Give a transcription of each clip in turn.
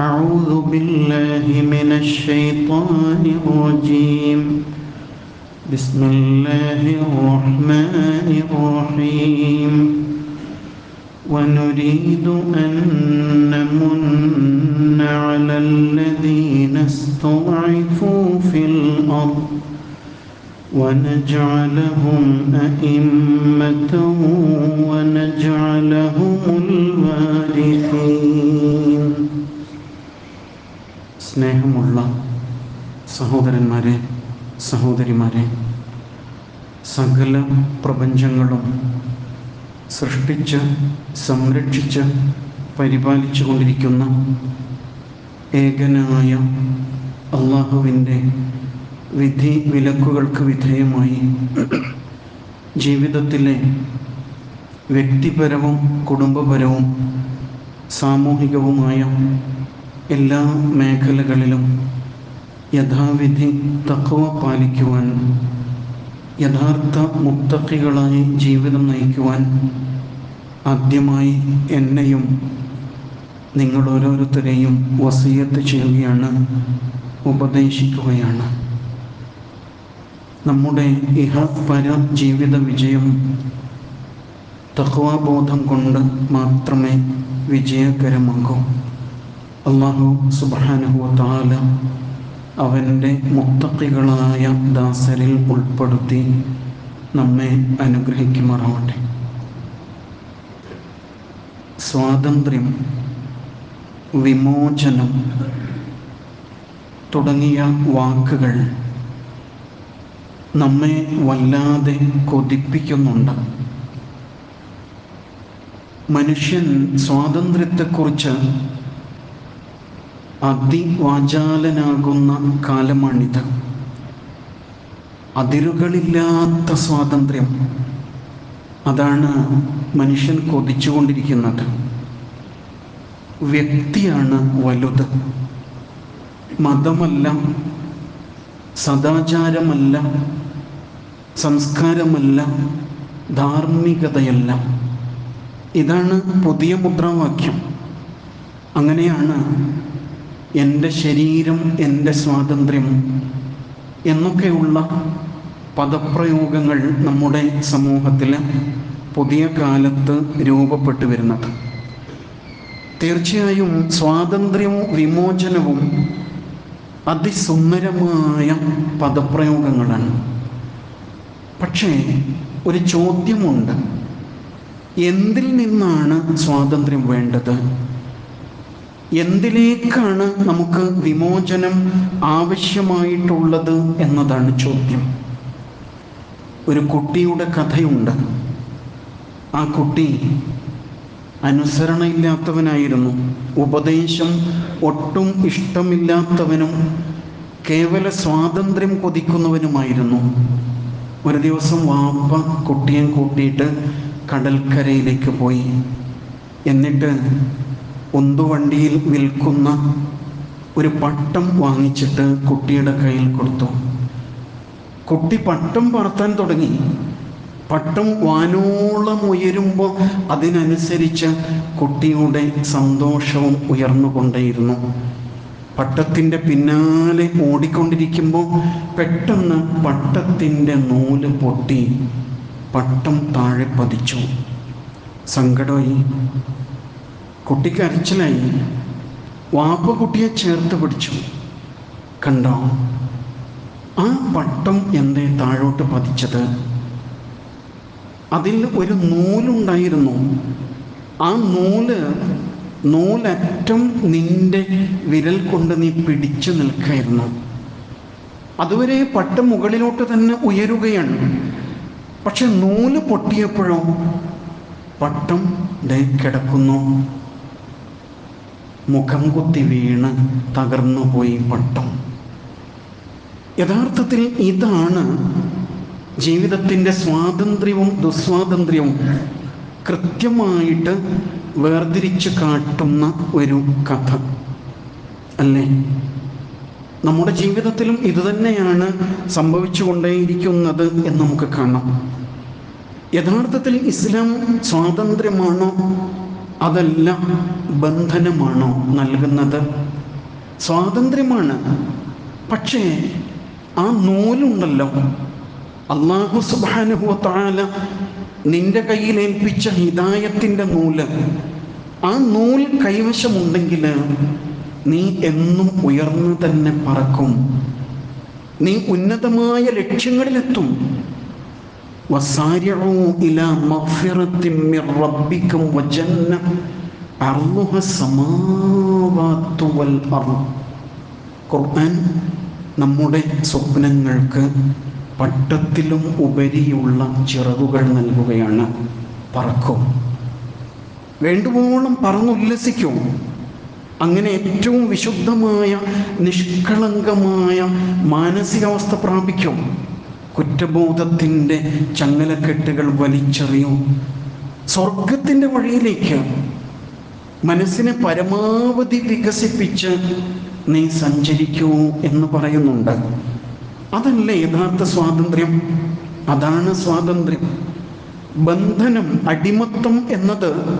أعوذ بالله من الشيطان الرجيم. بسم الله الرحمن الرحيم. ونريد أن نمن على الذين استضعفوا في الأرض ونجعلهم أئمة ونجعلهم الوارثين. സ്നേഹമുള്ള സഹോദരന്മാരെ സഹോദരിമാരെ സകല പ്രപഞ്ചങ്ങളും സൃഷ്ടിച്ച് സംരക്ഷിച്ച് പരിപാലിച്ചു കൊണ്ടിരിക്കുന്ന ഏകനായ അള്ളാഹുവിന്റെ വിധി വിലക്കുകൾക്ക് വിധേയമായി ജീവിതത്തിലെ വ്യക്തിപരവും കുടുംബപരവും സാമൂഹികവുമായ എല്ലാ മേഖലകളിലും യഥാവിധി തക്കവ പാലിക്കുവാൻ യഥാർത്ഥ മുത്തക്കികളായി ജീവിതം നയിക്കുവാൻ ആദ്യമായി എന്നെയും നിങ്ങൾ ഓരോരുത്തരെയും വസീയത്ത് ചെയ്യുകയാണ് ഉപദേശിക്കുകയാണ്. നമ്മുടെ ഇഹ പര ജീവിത വിജയം തക്വാബോധം കൊണ്ട് മാത്രമേ വിജയകരമാകൂ. അള്ളാഹു സുബാനുഹു താല അവന്റെ മുത്തക്കികളായ ദാസരിൽ ഉൾപ്പെടുത്തി നമ്മെ അനുഗ്രഹിക്കുമാറാവട്ടെ. സ്വാതന്ത്ര്യം വിമോചനം തുടങ്ങിയ വാക്കുകൾ നമ്മെ വല്ലാതെ കൊതിപ്പിക്കുന്നുണ്ട്. മനുഷ്യൻ സ്വാതന്ത്ര്യത്തെക്കുറിച്ച് അതിവാചാലനാകുന്ന കാലമാണിത്. അതിരുകളില്ലാത്ത സ്വാതന്ത്ര്യം. അതാണ് മനുഷ്യൻ കൊതിച്ചുകൊണ്ടിരിക്കുന്നത്. വ്യക്തിയാണ് വലുത്. മതമല്ല സദാചാരമല്ല സംസ്കാരമല്ല ധാർമ്മികതയല്ല. ഇതാണ് പുതിയ മുദ്രാവാക്യം. അങ്ങനെയാണ് എന്റെ ശരീരം എന്റെ സ്വാതന്ത്ര്യം എന്നൊക്കെയുള്ള പദപ്രയോഗങ്ങൾ നമ്മുടെ സമൂഹത്തിൽ പുതിയ കാലത്ത് രൂപപ്പെട്ടു വരുന്നത്. തീർച്ചയായും സ്വാതന്ത്ര്യവും വിമോചനവും അതിസുന്ദരമായ പദപ്രയോഗങ്ങളാണ്. പക്ഷേ ഒരു ചോദ്യമുണ്ട്. എന്തിൽ നിന്നാണ് സ്വാതന്ത്ര്യം വേണ്ടത്? എന്തിലേക്കാണ് നമുക്ക് വിമോചനം ആവശ്യമായിട്ടുള്ളത് എന്നതാണ് ചോദ്യം. ഒരു കുട്ടിയുടെ കഥയുണ്ട്. ആ കുട്ടി അനുസരണയില്ലാത്തവനായിരുന്നു. ഉപദേശം ഒട്ടും ഇഷ്ടമില്ലാത്തവനും കേവല സ്വാതന്ത്ര്യം കൊതിക്കുന്നവനുമായിരുന്നു. ഒരു ദിവസം വാപ്പ കുട്ടിയെ കൂട്ടിയിട്ട് കടൽക്കരയിലേക്ക് പോയി. എന്നിട്ട് ഉന്തുവണ്ടിയിൽ വിൽക്കുന്ന ഒരു പട്ടം വാങ്ങിച്ചിട്ട് കുട്ടിയുടെ കയ്യിൽ കൊടുത്തു. കുട്ടി പട്ടം പറത്താൻ തുടങ്ങി. പട്ടം വാനോളം ഉയരുമ്പോൾ അതിനനുസരിച്ച് കുട്ടിയുടെ സന്തോഷവും ഉയർന്നുകൊണ്ടേയിരുന്നു. പട്ടത്തിന്റെ പിന്നാലെ ഓടിക്കൊണ്ടിരിക്കുമ്പോൾ പെട്ടെന്ന് പട്ടത്തിന്റെ നൂൽ പൊട്ടി. പട്ടം താഴെ പതിച്ചു. സങ്കടമായി. കുട്ടിക്ക് അരച്ചിലായി. വാപ്പ കുട്ടിയെ ചേർത്ത് പിടിച്ചു. കണ്ടോ? ആ പട്ടം എന്തേ താഴോട്ട് പതിച്ചത്? അതിൽ ഒരു നൂലുണ്ടായിരുന്നു. ആ നൂൽ നൂലറ്റം നിന്റെ വിരൽ കൊണ്ട് നീ പിടിച്ചു നിൽക്കായിരുന്നു അതുവരെ പട്ടം മുകളിലോട്ട് തന്നെ ഉയരുകയാണ്. പക്ഷെ നൂൽ പൊട്ടിയപ്പോഴോ പട്ടം കിടക്കുന്നു. മുഖം കുത്തി വീണ് തകർന്നു പോയി പട്ടം. യഥാർത്ഥത്തിൽ ഇതാണ് ജീവിതത്തിന്റെ സ്വാതന്ത്ര്യവും ദുസ്വാതന്ത്ര്യവും കൃത്യമായിട്ട് വേർതിരിച്ച് കാട്ടുന്ന ഒരു കഥ. അല്ലേ? നമ്മുടെ ജീവിതത്തിലും ഇതുതന്നെയാണ് സംഭവിച്ചുകൊണ്ടേയിരിക്കുന്നത് എന്ന് നമുക്ക് കാണാം. യഥാർത്ഥത്തിൽ ഇസ്ലാം സ്വാതന്ത്ര്യമാണോ അതല്ല ബന്ധനമാണോ നൽകുന്നത്? സ്വാതന്ത്ര്യമാണ്. പക്ഷേ ആ നൂലുണ്ടല്ലോ. അള്ളാഹു സുബാനുഭവത്താല നിന്റെ കയ്യിൽ ഏൽപ്പിച്ച ഹിദായത്തിന്റെ നൂൽ. ആ നൂൽ കൈവശമുണ്ടെങ്കിൽ നീ എന്നും ഉയർന്നു തന്നെ പറക്കും. നീ ഉന്നതമായ ലക്ഷ്യങ്ങളിലെത്തും. وسارعوا إلى مغفرة من ربكم وجنة عرضها السماوات والأرض ഖുർആൻ നമ്മുടെ സ്വപ്നങ്ങൾക്ക് പട്ടത്തിലും ഉപരിയുള്ള ചിറകുകൾ നൽകുകയാണ് പറക്കും വേണ്ടുവോളം പറന്നുല്ലസിക്കും അങ്ങനെ ഏറ്റവും വിശുദ്ധമായ നിഷ്കളങ്കമായ മാനസികാവസ്ഥ പ്രാപിക്കും കുറ്റബോധത്തിന്റെ ചങ്ങലക്കെട്ടുകൾ വലിച്ചെറിയും. സ്വർഗത്തിന്റെ വഴിയിലേക്ക് മനസ്സിനെ പരമാവധി വികസിപ്പിച്ച് നീ സഞ്ചരിക്കൂ എന്ന് പറയുന്നുണ്ട്. അതല്ല യഥാർത്ഥ സ്വാതന്ത്ര്യം. അതാണ് സ്വാതന്ത്ര്യം. ബന്ധനം അടിമത്തം എന്നത്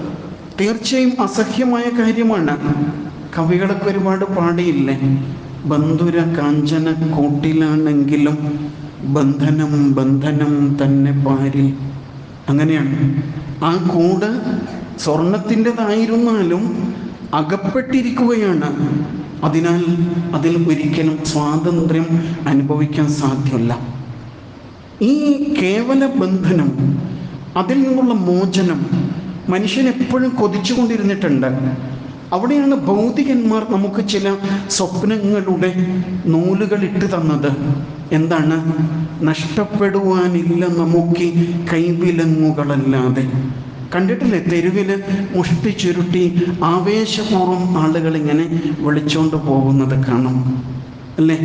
തീർച്ചയായും അസഹ്യമായ കാര്യമാണ്. കവികളൊക്കെ ഒരുപാട് പാടിയില്ലേ? ബന്ധുര കാഞ്ചന കൂട്ടിലാണെങ്കിലും ബന്ധനം ബന്ധനം തന്നെ പാരി. അങ്ങനെയാണ്. ആ കൂട് സ്വർണത്തിന്റെതായിരുന്നാലും അകപ്പെട്ടിരിക്കുകയാണ്. അതിനാൽ അതിൽ ഒരിക്കലും സ്വാതന്ത്ര്യം അനുഭവിക്കാൻ സാധ്യമല്ല. ഈ കേവല ബന്ധനം അതിൽ നിന്നുള്ള മോചനം മനുഷ്യൻ എപ്പോഴും കൊതിച്ചുകൊണ്ടിരുന്നിട്ടുണ്ട്. അവിടെയാണ് ഭൗതികന്മാർ നമുക്ക് ചില സ്വപ്നങ്ങളുടെ നൂലുകൾ ഇട്ട് തന്നത്. എന്താണ്? നഷ്ടപ്പെടുവാനില്ല നമുക്ക് കൈവിലങ്ങുകളല്ലാതെ. കണ്ടിട്ടില്ലേ? തെരുവിൽ മുഷ്ടി ചുരുട്ടി ആവേശപൂർവം ആളുകൾ ഇങ്ങനെ വിളിച്ചുകൊണ്ട് പോകുന്നത് കാണാം. അല്ലേ?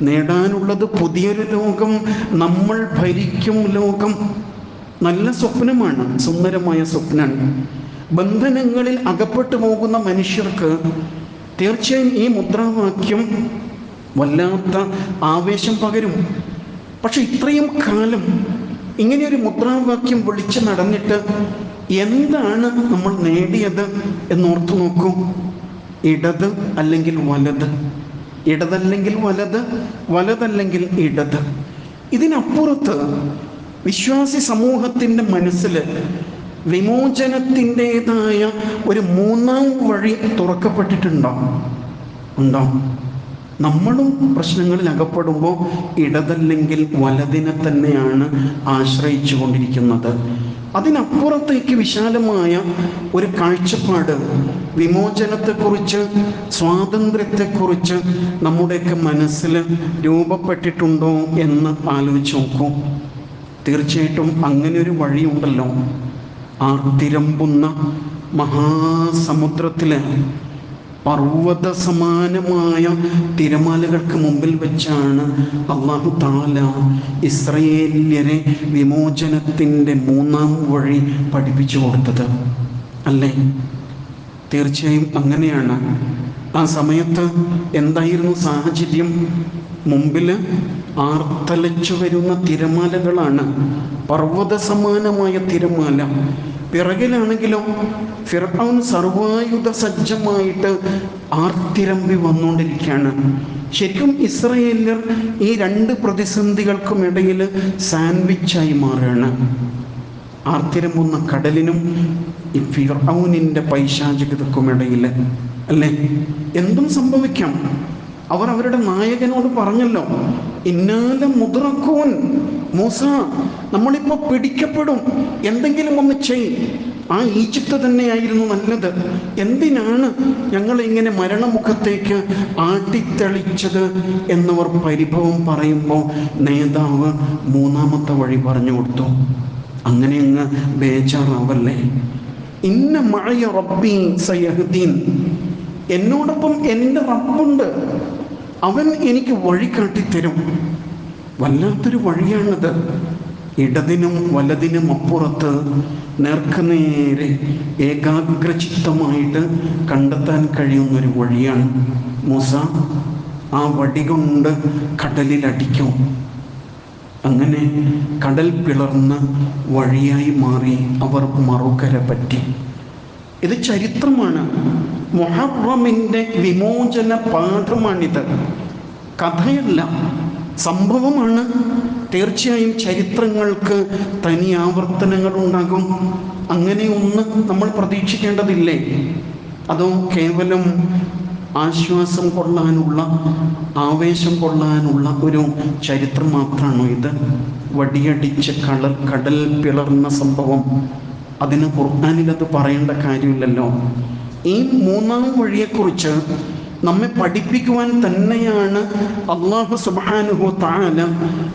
നേടാനുള്ളത് പുതിയൊരു ലോകം നമ്മൾ ഭരിക്കും ലോകം. നല്ല സ്വപ്നമാണ് സുന്ദരമായ സ്വപ്നമാണ്. ബന്ധനങ്ങളിൽ അകപ്പെട്ടു പോകുന്ന മനുഷ്യർക്ക് തീർച്ചയായും ഈ മുദ്രാവാക്യം വല്ലാത്ത ആവേശം പകരും. പക്ഷെ ഇത്രയും കാലം ഇങ്ങനെയൊരു മുദ്രാവാക്യം വിളിച്ച് നടന്നിട്ട് എന്താണ് നമ്മൾ നേടിയത് എന്നോർത്തു നോക്കൂ. ഇടത് അല്ലെങ്കിൽ വലത്. ഇടതല്ലെങ്കിൽ വലത് വലതല്ലെങ്കിൽ ഇടത്. ഇതിനപ്പുറത്ത് വിശ്വാസി സമൂഹത്തിന്റെ മനസ്സിൽ വിമോചനത്തിന്റെതായ ഒരു മൂന്നാം വഴി തുറക്കപ്പെട്ടിട്ടുണ്ടോ? ഉണ്ടോ? നമ്മളും പ്രശ്നങ്ങളിൽ അകപ്പെടുമ്പോൾ ഇടതല്ലെങ്കിൽ വലതിനെ തന്നെയാണ് ആശ്രയിച്ചു കൊണ്ടിരിക്കുന്നത്. അതിനപ്പുറത്തേക്ക് വിശാലമായ ഒരു കാഴ്ചപ്പാട് വിമോചനത്തെക്കുറിച്ച് സ്വാതന്ത്ര്യത്തെക്കുറിച്ച് നമ്മുടെയൊക്കെ മനസ്സിൽ രൂപപ്പെട്ടിട്ടുണ്ടോ എന്ന് ആലോചിച്ച് നോക്കൂ. തീർച്ചയായിട്ടും അങ്ങനെ ഒരു വഴിയുണ്ടല്ലോ. ആർത്തിരമ്പുന്ന മഹാസമുദ്രത്തിലെ പർവത സമാനമായ തിരമാലകൾക്ക് മുമ്പിൽ വെച്ചാണ് അള്ളാഹു താല ഇസ്രയേല്യരെ വിമോചനത്തിന്റെ മൂന്നാം വഴി പഠിപ്പിച്ചു കൊടുത്തത്. അല്ലേ? തീർച്ചയായും അങ്ങനെയാണ്. ആ സമയത്ത് എന്തായിരുന്നു സാഹചര്യം? മുമ്പിൽ ആർത്തലച്ചു വരുന്ന തിരമാലകളാണ് പർവത സമാനമായ തിരമാല. പിറകിലാണെങ്കിലോ ഫിറൌൻ സർവായുധ സജ്ജമായിട്ട് ആർത്തിരമ്പി വന്നുകൊണ്ടിരിക്കുകയാണ്. ശരിക്കും ഇസ്രയേലർ ഈ രണ്ട് പ്രതിസന്ധികൾക്കും ഇടയിൽ സാൻഡ്വിച്ചായി മാറുകയാണ്. ആർത്തിരമ്പുന്ന കടലിനും ഈ ഫിറൌനിന്റെ പൈശാചികതക്കും ഇടയിൽ അല്ലേ? എന്തും സംഭവിക്കാം. അവർ അവരുടെ നായകനോട് പറഞ്ഞല്ലോ ഇന്നാലെ മുദ്രക്കൂൻ മൂസ നമ്മളിപ്പോൾ പിടിക്കപ്പെടും. എന്തെങ്കിലും ഒന്ന് ചെയ്. ആ ഈജിപ്ത് തന്നെയായിരുന്നു നല്ലത്. എന്തിനാണ് ഞങ്ങൾ ഇങ്ങനെ മരണമുഖത്തേക്ക് ആട്ടിത്തെളിച്ചത് എന്നവർ പരിഭവം പറയുമ്പോൾ നേതാവ് മൂന്നാമത്തെ വഴി പറഞ്ഞു കൊടുത്തു. അങ്ങനെ അങ്ങ് ബേജാറാവല്ലേ? ഇന്ന മഴയ റബ്ബി സയഹുദ്ദീൻ. എന്നോടൊപ്പം എന്റെ റബ്ബുണ്ട്. അവൻ എനിക്ക് വഴി കാട്ടിത്തരും. വല്ലാത്തൊരു വഴിയാണത്. ഇടതിനും വലതിനും അപ്പുറത്ത് നേർക്കുനേരെ ഏകാഗ്രചിത്തമായിട്ട് കണ്ടെത്താൻ കഴിയുന്നൊരു വഴിയാണ് മൂസ. ആ വടി കൊണ്ട് കടലിലടിക്കും. അങ്ങനെ കടൽ പിളർന്ന് വഴിയായി മാറി അവർ മറുകര പറ്റി. ഇത് ചരിത്രമാണ്. മൊഹറമിന്റെ വിമോചന പാഠമാണിത്. കഥയല്ല. സംഭവമാണ്. തീർച്ചയായും ചരിത്രങ്ങൾക്ക് തനി ആവർത്തനങ്ങൾ ഉണ്ടാകും അങ്ങനെ ഒന്ന് നമ്മൾ പ്രതീക്ഷിക്കേണ്ടതില്ലേ? അതോ കേവലം ആശ്വാസം കൊള്ളാനുള്ള ആവേശം കൊള്ളാനുള്ള ഒരു ചരിത്രം മാത്രമാണോ ഇത്? വടിയടിച്ച് കളർ കടൽ പിളർന്ന സംഭവം. അതിന് ഖുർആാനിൽ അത് പറയേണ്ട കാര്യമില്ലല്ലോ. ഈ മൂന്നാം വഴിയെക്കുറിച്ച് നമ്മെ പഠിപ്പിക്കുവാൻ തന്നെയാണ് അള്ളാഹു സുബാനുഹു താല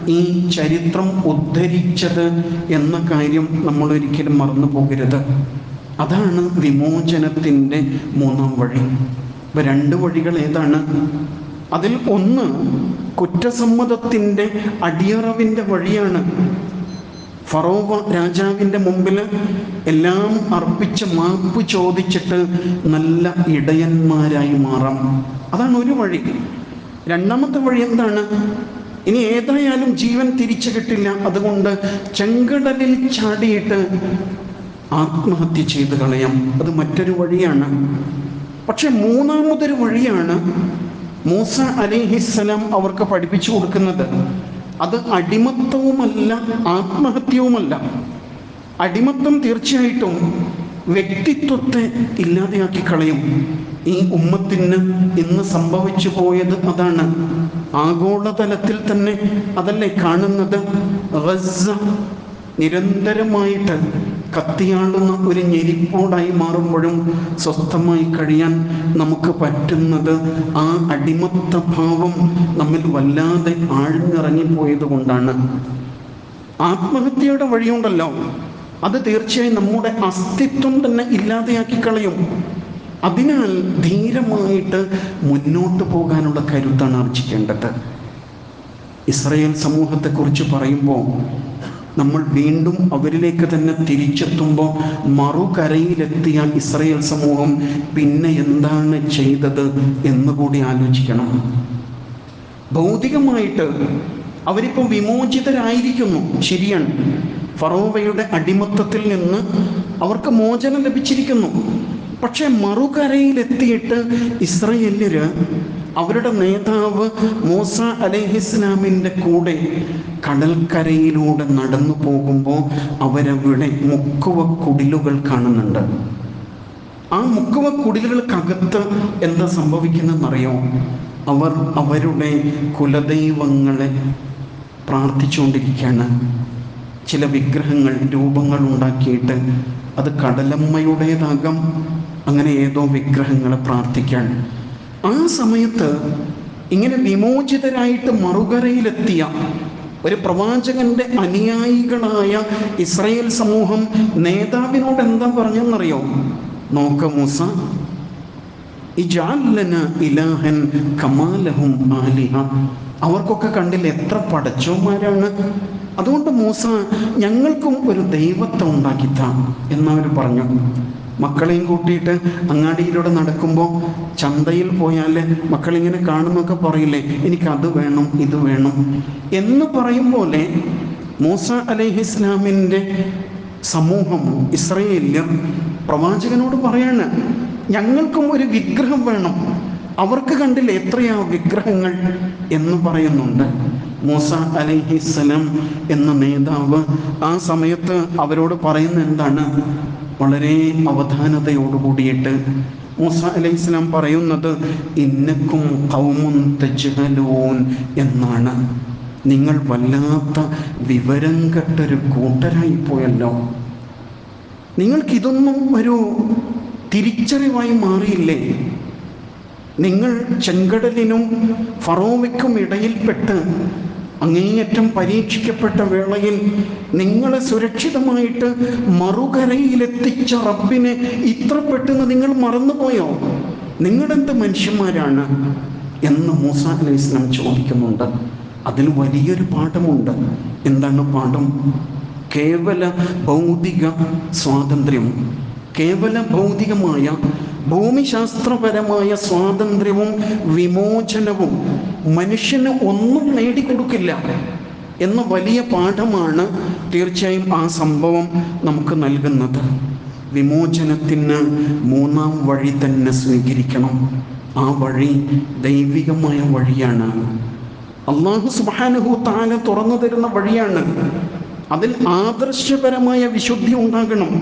ഈ ചരിത്രം ഉദ്ധരിച്ചത് എന്ന കാര്യം നമ്മൾ ഒരിക്കലും മറന്നു പോകരുത്. അതാണ് വിമോചനത്തിന്റെ മൂന്നാം വഴി. ഇപ്പം രണ്ട് വഴികൾ ഏതാണ്? അതിൽ ഒന്ന് കുറ്റസമ്മതത്തിന്റെ അടിയറവിന്റെ വഴിയാണ്. ഫറോവ രാജാവിന്റെ മുമ്പിൽ എല്ലാം അർപ്പിച്ച് മാപ്പ് ചോദിച്ചിട്ട് നല്ല ഇടയന്മാരായി മാറാം. അതാണ് ഒരു വഴി. രണ്ടാമത്തെ വഴി എന്താണ്? ഇനി ഏതായാലും ജീവൻ തിരിച്ചു കിട്ടില്ല. അതുകൊണ്ട് ചെങ്കടലിൽ ചാടിയിട്ട് ആത്മഹത്യ ചെയ്ത് കളയാം. അത് മറ്റൊരു വഴിയാണ്. പക്ഷെ മൂന്നാമതൊരു വഴിയാണ് മൂസ അലിഹിസ്സലാം അവർക്ക് പഠിപ്പിച്ചു കൊടുക്കുന്നത്. അത് അടിമത്തവുമല്ല ആത്മഹത്യവുമല്ല. അടിമത്തം തീർച്ചയായിട്ടും വ്യക്തിത്വത്തെ ഇല്ലാതെയാക്കി കളയും. ഈ ഉമ്മത്തിന് ഇന്ന് സംഭവിച്ചു പോയത് അതാണ്. ആഗോളതലത്തിൽ തന്നെ അതല്ലേ കാണുന്നത്? നിരന്തരമായിട്ട് കത്തിയാളുന്ന ഒരു ഞെരിപ്പോടായി മാറുമ്പോഴും സ്വസ്ഥമായി കഴിയാൻ നമുക്ക് പറ്റുന്നത് ആ അടിമത്ത ഭാവം നമ്മിൽ വല്ലാതെ ആഴ്ന്നിറങ്ങിപ്പോയത് കൊണ്ടാണ് ആത്മഹത്യയുടെ വഴിയുണ്ടല്ലോ. അത് തീർച്ചയായും നമ്മുടെ അസ്തിത്വം തന്നെ ഇല്ലാതെയാക്കി കളയും. അതിനാൽ ധീരമായിട്ട് മുന്നോട്ട് പോകാനുള്ള കരുത്താണ് ആർജിക്കേണ്ടത്. ഇസ്രയേൽ സമൂഹത്തെക്കുറിച്ച് പറയുമ്പോൾ നമ്മൾ വീണ്ടും അവരിലേക്ക് തന്നെ തിരിച്ചെത്തുമ്പോൾ മറുകരയിലെത്തിയ ഇസ്രയേൽ സമൂഹം പിന്നെ എന്താണ് ചെയ്തത് എന്നുകൂടി ആലോചിക്കണം. ഭൗതികമായിട്ട് അവരിപ്പോൾ വിമോചിതരായിരിക്കുന്നു. ശരിയാണ് ഫറോവയുടെ അടിമത്തത്തിൽ നിന്ന് അവർക്ക് മോചനം ലഭിച്ചിരിക്കുന്നു. പക്ഷെ മറുകരയിലെത്തിയിട്ട് ഇസ്രയേല്യര് അവരുടെ നേതാവ് മൂസ അലഹിസ്ലാമിന്റെ കൂടെ കടൽക്കരയിലൂടെ നടന്നു പോകുമ്പോൾ അവരവിടെ മുക്കുവ കുടിലുകൾ കാണുന്നുണ്ട്. ആ മുക്കുവ കുടിലുകൾക്കകത്ത് എന്താ സംഭവിക്കുന്നതെന്നറിയോ? അവർ അവരുടെ കുലദൈവങ്ങളെ പ്രാർത്ഥിച്ചുകൊണ്ടിരിക്കുകയാണ്. ചില വിഗ്രഹങ്ങൾ രൂപങ്ങൾ ഉണ്ടാക്കിയിട്ട് അത് കടലമ്മയുടേതാകാം. അങ്ങനെ ഏതോ വിഗ്രഹങ്ങളെ പ്രാർത്ഥിക്കാൻ ആ സമയത്ത് ഇങ്ങനെ വിമോചിതരായിട്ട് മറുകരയിലെത്തിയ ഒരു പ്രവാചകന്റെ അനുയായികളായ ഇസ്രയേൽ സമൂഹം നേതാവിനോട് എന്താ പറഞ്ഞെന്നറിയോ നോക്ക മൂസ. ഇലാഹൻ കമാലഹും ആലിഹ. അവർക്കൊക്കെ കണ്ടില്ല എത്ര പടച്ചോന്മാരാണ്. അതുകൊണ്ട് മൂസ ഞങ്ങൾക്കും ഒരു ദൈവത്തെ ഉണ്ടാക്കിത്താം എന്നവർ പറഞ്ഞു മക്കളെയും കൂട്ടിയിട്ട് അങ്ങാടിയിലൂടെ നടക്കുമ്പോൾ ചന്തയിൽ പോയാൽ മക്കളിങ്ങനെ കാണുന്നൊക്കെ പറയില്ലേ എനിക്ക് അത് വേണം ഇത് വേണം എന്ന് പറയും പോലെ മൂസ അലൈഹി ഇസ്ലാമിന്റെ സമൂഹം ഇസ്രയേലിയർ പ്രവാചകനോട് പറയാണ് ഞങ്ങൾക്കും ഒരു വിഗ്രഹം വേണം. അവർക്ക് കണ്ടില്ല എത്രയാ വിഗ്രഹങ്ങൾ? എന്ന് പറയുന്നുണ്ട്. മൂസ അലൈഹിസ്സലാം എന്ന നേതാവ് ആ സമയത്ത് അവരോട് പറയുന്ന എന്താണ്? വളരെ അവധാനതയോടുകൂടിയിട്ട് മൂസ അലൈഹി ഇസ്ലാം പറയുന്നത് ഇന്നക്കും കൗമുൻ തജ്ഹലൂൻ എന്നാണ്. നിങ്ങൾ വല്ലാത്ത വിവരം കെട്ടൊരു കൂട്ടരായി പോയല്ലോ. നിങ്ങൾക്കിതൊന്നും ഒരു തിരിച്ചറിവായി മാറിയില്ലേ? നിങ്ങൾ ചെങ്കടലിനും ഫറോവയ്ക്കും ഇടയിൽപ്പെട്ട് അങ്ങേയറ്റം പരീക്ഷിക്കപ്പെട്ട വേളയിൽ നിങ്ങളെ സുരക്ഷിതമായിട്ട് മറുകരയിലെത്തിച്ച റബ്ബിനെ ഇത്ര പെട്ടെന്ന് നിങ്ങൾ മറന്നുപോയോ? നിങ്ങളെന്ത് മനുഷ്യന്മാരാണ്? എന്ന് മൂസ അലൈഹി ഇസ്ലാം ചോദിക്കുന്നുണ്ട്. അതിന് വലിയൊരു പാഠമുണ്ട്. എന്താണ് പാഠം? കേവല ഭൗതിക സ്വാതന്ത്ര്യം. കേവല ഭൗതികമായ ഭൂമിശാസ്ത്രപരമായ സ്വാതന്ത്ര്യവും വിമോചനവും മനുഷ്യന് ഒന്നും നേടിക്കൊടുക്കില്ല എന്ന വലിയ പാഠമാണ് തീർച്ചയായും ആ സംഭവം നമുക്ക് നൽകുന്നത്. വിമോചനത്തിന് മൂന്നാം വഴി തന്നെ സ്വീകരിക്കണം. ആ വഴി ദൈവികമായ വഴിയാണ്. അള്ളാഹു സുബാനുഹു താന തുറന്നു തരുന്ന വഴിയാണ്. അതിൽ ആദർശപരമായ വിശുദ്ധി ഉണ്ടാകണം.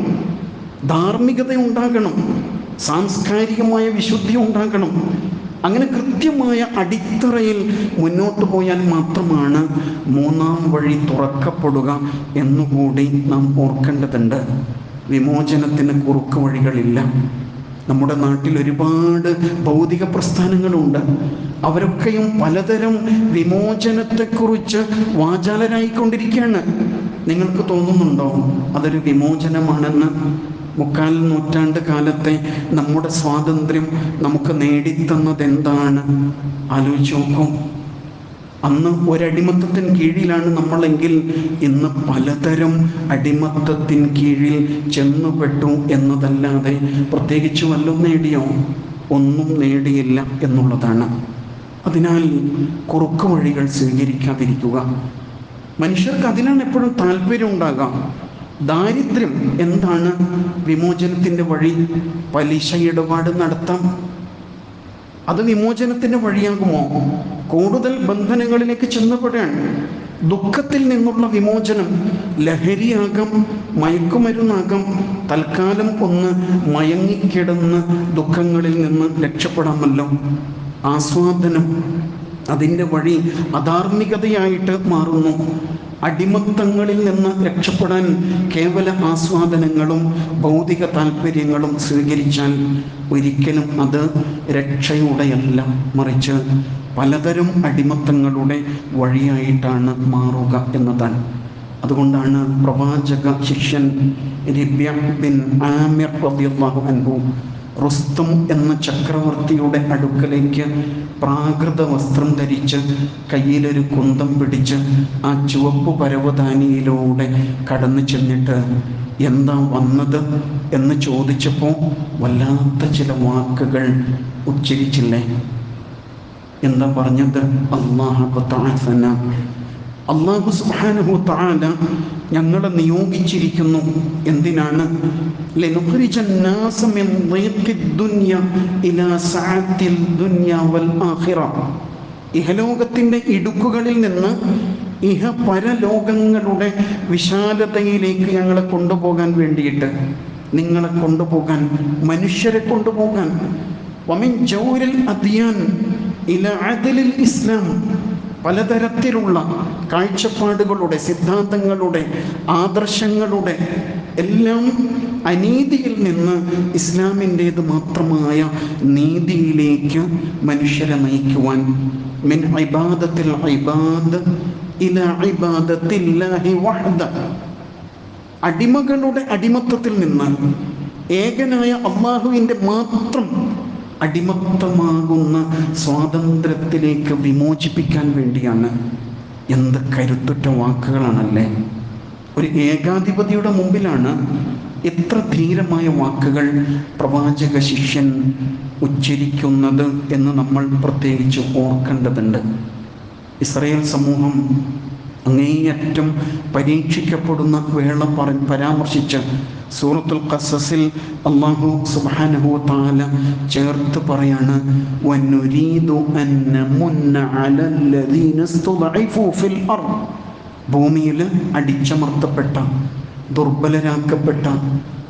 ധാർമ്മികത ഉണ്ടാകണം. സാംസ്കാരികമായ വിശുദ്ധി ഉണ്ടാകണം. അങ്ങനെ കൃത്യമായ അടിത്തറയിൽ മുന്നോട്ട് പോയാൽ മാത്രമാണ് മൂന്നാം വഴി തുറക്കപ്പെടുക എന്നുകൂടി നാം ഓർക്കേണ്ടതുണ്ട്. വിമോചനത്തിന് കുറുക്ക് വഴികളില്ല. നമ്മുടെ നാട്ടിൽ ഒരുപാട് ഭൗതിക പ്രസ്ഥാനങ്ങളുണ്ട്. അവരൊക്കെയും പലതരം വിമോചനത്തെക്കുറിച്ച് വാചാലരായിക്കൊണ്ടിരിക്കുകയാണ്. നിങ്ങൾക്ക് തോന്നുന്നുണ്ടോ? അതൊരു വിമോചനമാണെന്ന്. മുക്കാൽ നൂറ്റാണ്ട് കാലത്തെ നമ്മുടെ സ്വാതന്ത്ര്യം നമുക്ക് നേടിത്തന്നത് എന്താണ്? ആലോചിച്ച് നോക്കും. അന്ന് ഒരടിമത്തത്തിന് കീഴിലാണ് നമ്മളെങ്കിൽ ഇന്ന് പലതരം അടിമത്തത്തിൻ കീഴിൽ ചെന്നുപെട്ടു എന്നതല്ലാതെ പ്രത്യേകിച്ച് വല്ലതും നേടിയോ? ഒന്നും നേടിയില്ല എന്നുള്ളതാണ്. അതിനാൽ കുറുക്കു വഴികൾ സ്വീകരിക്കാതിരിക്കുക. മനുഷ്യർക്ക് അതിനാണ് എപ്പോഴും താല്പര്യം ഉണ്ടാകാം. ദാരിദ്ര്യം എന്താണ് വിമോചനത്തിന്റെ വഴി? പലിശ ഇടപാട് നടത്താം. അത് വിമോചനത്തിന്റെ വഴിയാകുമോ? കൂടുതൽ ബന്ധനങ്ങളിലേക്ക് ചെന്നപ്പെടുകയാണ്. ദുഃഖത്തിൽ നിന്നുള്ള വിമോചനം ലഹരിയാകാം മയക്കുമരുന്നാകാം. തൽക്കാലം ഒന്ന് മയങ്ങിക്കിടന്ന് ദുഃഖങ്ങളിൽ നിന്ന് രക്ഷപ്പെടാമല്ലോ. ആസ്വാദനം അതിന്റെ വഴി അധാർമികതയായിട്ട് മാറുന്നു. അടിമത്തങ്ങളിൽ നിന്ന് രക്ഷപ്പെടാൻ കേവല ആസ്വാദനങ്ങളും ഭൗതിക താല്പര്യങ്ങളും സ്വീകരിച്ചാൽ ഒരിക്കലും അത് രക്ഷയുടെയല്ല മറിച്ച് പലതരം അടിമത്തങ്ങളുടെ വഴിയായിട്ടാണ് മാറുക എന്നതാണ്. അതുകൊണ്ടാണ് പ്രവാചക ശിഷ്യൻ ബിൻ ആമിർ റുസ്തം എന്ന ചക്രവർത്തിയുടെ അടുക്കലേക്ക് പ്രാകൃത വസ്ത്രം ധരിച്ച് കയ്യിലൊരു കുന്തം പിടിച്ച് ആ ചുവപ്പ് പരവതാനിയിലൂടെ കടന്നു ചെന്നിട്ട് എന്താ വന്നത്? എന്ന് ചോദിച്ചപ്പോൾ വല്ലാത്ത ചില വാക്കുകൾ ഉച്ചരിച്ചില്ലേ. എന്താ പറഞ്ഞത്? അള്ളാഹു അള്ളാഹു സുബ്ഹാനഹു താല ഞങ്ങളെ നിയോഗിച്ചിരിക്കുന്നു. എന്തിനാണ്? ഇഹലോകത്തിന്റെ ഇടുക്കുകളിൽ നിന്ന് ഇഹ പരലോകങ്ങളുടെ വിശാലതയിലേക്ക് ഞങ്ങളെ കൊണ്ടുപോകാൻ വേണ്ടിയിട്ട് നിങ്ങളെ കൊണ്ടുപോകാൻ മനുഷ്യരെ കൊണ്ടുപോകാൻ. ഇസ്ലാം. പലതരത്തിലുള്ള കാഴ്ചപ്പാടുകളുടെ സിദ്ധാന്തങ്ങളുടെ ആദർശങ്ങളുടെ എല്ലാം അനീതിയിൽ നിന്ന് ഇസ്ലാമിന്റേത് മാത്രമായ നീതിയിലേക്ക് മനുഷ്യരെ നയിക്കുവാൻ. മിൻ ഇബാദത്തിൽ അടിമകളുടെ അടിമത്തത്തിൽ നിന്ന് ഏകനായ അള്ളാഹുവിന്റെ മാത്രം അടിമത്തമാകുന്ന സ്വാതന്ത്ര്യത്തിലേക്ക് വിമോചിപ്പിക്കാൻ വേണ്ടിയാണ്. എന്ത് കരുത്തുറ്റ വാക്കുകളാണല്ലേ? ഒരു ഏകാധിപതിയുടെ മുമ്പിലാണ് എത്ര ധീരമായ വാക്കുകൾ പ്രവാചക ശിഷ്യൻ ഉച്ചരിക്കുന്നത് എന്ന് നമ്മൾ പ്രത്യേകിച്ച് ഓർക്കേണ്ടതുണ്ട്. ഇസ്രയേൽ സമൂഹം അങ്ങേയറ്റം പരീക്ഷിക്കപ്പെടുന്ന വേള പരാമർശിച്ച് സൂറത്തുൽ ഖസസിൽ അല്ലാഹു സുബ്ഹാനഹു തആല ചേർത്ത് പറയാണ് വനുരീദു അൻ നമുന്ന അലല്ലദീന ഇസ്തുദഇഫു ഫിൽ അർദ്. ഭൂമിയിൽ അടിച്ചമർത്തപ്പെട്ട ദുർബലരാക്കപ്പെട്ട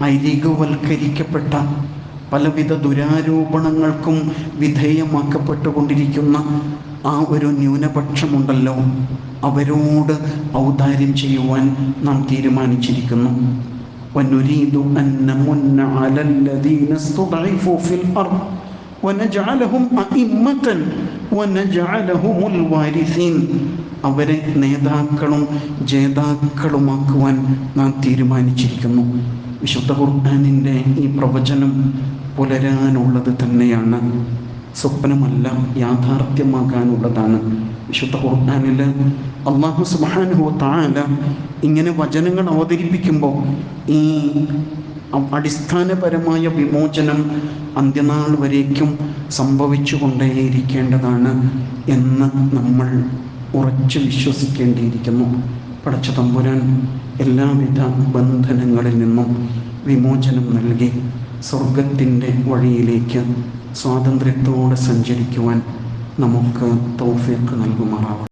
ഐരികവൽക്കരിക്കപ്പെട്ട പലവിധ ദുരാരോപണങ്ങൾക്കും വിധേയമാക്കപ്പെട്ടുകൊണ്ടിരിക്കുന്ന ആ ഒരു ന്യൂനപക്ഷമുണ്ടല്ലോ അവരോട് ഔദാര്യം ചെയ്യുവാൻ നാം തീരുമാനിച്ചിരിക്കുന്നു. ونريد أن نمن على الذين استضعفوا في الأرض ونجعلهم أئمة ونجعلهم الوارثين അവരെ നേതാക്കളും ജേതാക്കളുമാക്കുവാൻ നാം തീരുമാനിച്ചിരിക്കുന്നു വിശുദ്ധ ഖുർആാനിൻ്റെ ഈ പ്രവചനം പുലരാനുള്ളത് തന്നെയാണ് സ്വപ്നമല്ല യാഥാർത്ഥ്യമാകാനുള്ളതാണ്. വിശുദ്ധ ഖുർആാനിൽ അള്ളാഹു സുബ്ഹാനഹു തആല ഇങ്ങനെ വചനങ്ങൾ അവതരിപ്പിക്കുമ്പോൾ ഈ അടിസ്ഥാനപരമായ വിമോചനം അന്ത്യനാൾ വരേക്കും സംഭവിച്ചുകൊണ്ടേയിരിക്കേണ്ടതാണ് എന്ന് നമ്മൾ ഉറച്ചു വിശ്വസിക്കേണ്ടിയിരിക്കുന്നു. പടച്ച തമ്പുരാൻ എല്ലാവിധ ബന്ധനങ്ങളിൽ നിന്നും വിമോചനം നൽകി. സ്വർഗത്തിന്റെ വഴിയിലേക്ക് സ്വാതന്ത്ര്യത്തോടെ സഞ്ചരിക്കുവാൻ നമുക്ക് തൗഫീഖ് നൽകുമാറാവണം